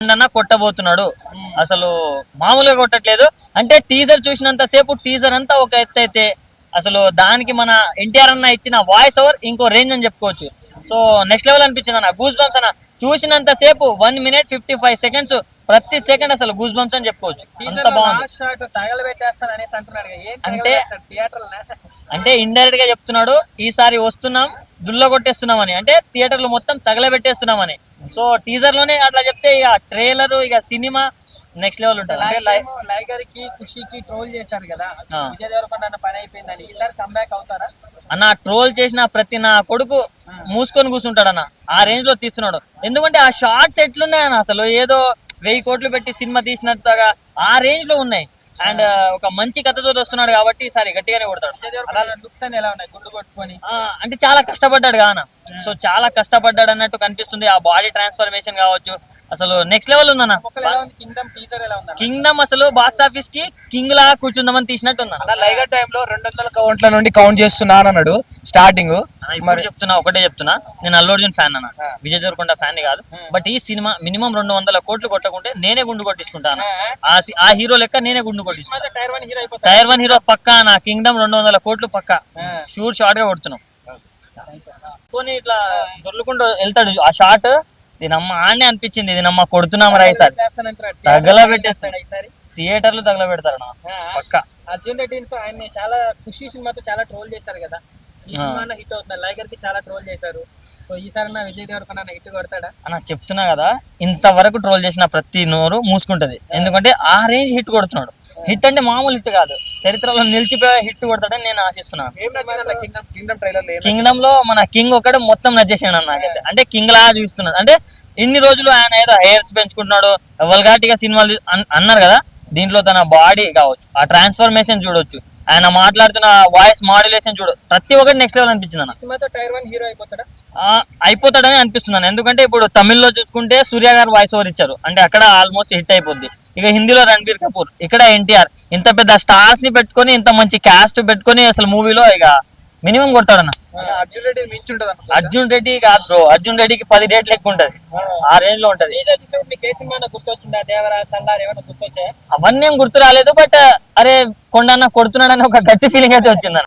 అన్న కొట్టబోతున్నాడు. అసలు మామూలుగా కొట్టట్లేదు. అంటే టీజర్ చూసినంత సేపు టీజర్ అంతా ఒక ఎత్తు అయితే అసలు దానికి మన ఎన్టీఆర్ అన్న ఇచ్చిన వాయిస్ ఓవర్ ఇంకో రేంజ్ అని చెప్పుకోవచ్చు. సో నెక్స్ట్ లెవెల్ అనిపించింది అన్న. గూస్ బంప్స్ అన్న. చూసినంత సేపు one minute fifty five seconds ప్రతి సెకండ్ అసలు గూస్ బంప్స్ అని చెప్పుకోవచ్చు. అంత బాగుంది. అంటే- అంటే ఇండైరెక్ట్గా చెప్తున్నాడు ఈసారి వస్తున్నాం దుల్ల కొట్టేస్తున్నాం అని అంటే థియేటర్లు మొత్తం తగలబెట్టేస్తున్నాం అని సో టీజర్లోనే అట్లా చెప్తే ఇక ట్రైలర్ ఇక సినిమా నెక్స్ట్ లెవెల్ ఉంటుంది. అంటే లై- లైగర్కి ఖుషికి ట్రోల్ చేశారు కదా. ఆ. విజయ్ దేవరకొండ అన్న పని అయిపోయిందని. ఈసారి కంబ్యాక్ అవుతారా? అన్న ట్రోల్ చేసిన ప్రతి నా కొడుకు మూసుకొని కూర్చుంటాడు అన్న. ఆ రేంజ్లో తీస్తున్నాడు. ఎందుకంటే ఆ షార్ట్స్ ఎట్లున్నాయి అన్న? అసలు ఏదో వెయ్యి కోట్లు పెట్టి సినిమా తీసినట్టుగా ఆ రేంజ్లో ఉన్నాయి. అండ్ ఒక మంచి కథతో వస్తున్నాడు కాబట్టి ఈసారి గట్టిగానే కొడతాడు. విజయ్ దేవరకొండ లుక్స్ అని ఎలా ఉన్నాయి? గుండు కొట్టుకొని? ఆ, అంటే చాలా కష్టపడ్డాడు కాన సో చాలా కష్టపడ్డాడు అన్నట్టు కనిపిస్తుంది. ఆ బాడీ ట్రాన్స్ఫర్మేషన్ కావచ్చు. అసలు నెక్స్ట్ లెవెల్ ఉందన్న. కింగ్డమ్ అసలు బాక్స్ ఆఫీస్కి కింగ్ లా కూర్చుందామని తీసినట్టు అలా లైగర్ టైంలో రెండు వందల కౌంట్ల నుండి కౌంట్ చేస్తున్నాను అన్నాడు. స్టార్టింగ్ చెప్తున్నా ఒకటే చెప్తున్నా. నేను అల్లు అర్జున్ ఫ్యాన్ అన్న. విజయ్ దేవరకొండ ఫ్యాన్ కాదు. బట్ ఈ సినిమా మినిమం రెండు వందల కోట్లు కొట్టకుంటే నేనే గుండు కొట్టించుకుంటాను ఆ. హీరో లెక్క నేనే గుండు కొట్టించుకుంటాను టైర్ వన్ హీరో అయిపోతారు టైర్ వన్ హీరో పక్కా నా కింగ్డమ్ రెండు వందల కోట్లు పక్కా. షూర్ షార్ట్గా కొడుతున్నాం. పోనీ ఇట్లా దొర్లుకుంటూ వెళ్తాడు. ఆ షాట్ దీనమ్మ ఆడనే అనిపించింది. దీనమ్మ కొడుతున్నాం రా ఈసారి తగలబెట్టేస్తాడు. ఈసారి. థియేటర్లు తగలబెడతారు నా. పక్క. అర్జున్ రెడ్డితో ఆయన చాలా ఖుషి సినిమాతో చాలా ట్రోల్ చేశారు కదా. ఈ సినిమా హిట్ అవుతుంది లైగర్కి చాలా ట్రోల్ చేశారు. సో ఈసారి నా విజయ్ దేవరకొండ హిట్ కొడతాడా? అన్న చెప్తున్నా కదా ఇంతవరకు ట్రోల్ చేసిన ప్రతి నోరు మూసుకుంటది. ఎందుకంటే ఆ రేంజ్ హిట్ కొడుతున్నాడు. హిట్ అంటే మామూలు హిట్ కాదు. చరిత్రలో నిలిచిపోయే హిట్ కొడతాడని నేను ఆశిస్తున్నాను కింగ్డమ్లో మన కింగ్ ఒకడు మొత్తం నచ్చేసాడు నాకైతే. అంటే కింగ్ లా చూస్తున్నాడు. అంటే ఇన్ని రోజులు ఆయన ఏదో హెయిర్స్ పెంచుకుంటున్నాడు వల్గాటిగా సినిమాలు అన్నారు కదా? దీంట్లో తన బాడీ కావచ్చు ఆ ట్రాన్స్ఫర్మేషన్ చూడొచ్చు. ఆయన మాట్లాడుతున్న వాయిస్ మాడ్యులేషన్ చూడు ప్రతి ఒక్కటి నెక్స్ట్ లెవెల్ అనిపించింది అన్న. ఈ సినిమాతో టైర్ వన్ హీరో అయిపోతాడా? ఆ, అయిపోతాడని అనిపిస్తున్నాను ఎందుకంటే ఇప్పుడు తమిళ్ళో చూసుకుంటే సూర్య గారు వాయిస్ ఓవర్ ఇచ్చారు. అంటే అక్కడ ఆల్మోస్ట్ హిట్ అయిపోద్ది. ఇక హిందీలో రణబీర్ కపూర్. ఇక్కడ ఎన్టీఆర్. ఇంత పెద్ద స్టార్స్ని పెట్టుకొని ఇంత మంచి క్యాస్ట్ పెట్టుకొని అసలు మూవీలో ఇక మినిమం కొడతాడన్న. అర్జున్ రెడ్డి మించి అర్జున్ రెడ్డి కాదు బ్రో అర్జున్ రెడ్డికి పది రేట్లు ఎక్కువ ఉంటది. ఆ. రేంజ్లో ఉంటది. అవన్నీ గుర్తు రాలేదు బట్ అరే కొండన్న కొడుతున్నాడని ఒక గట్టి ఫీలింగ్ అయితే వచ్చిందన్న.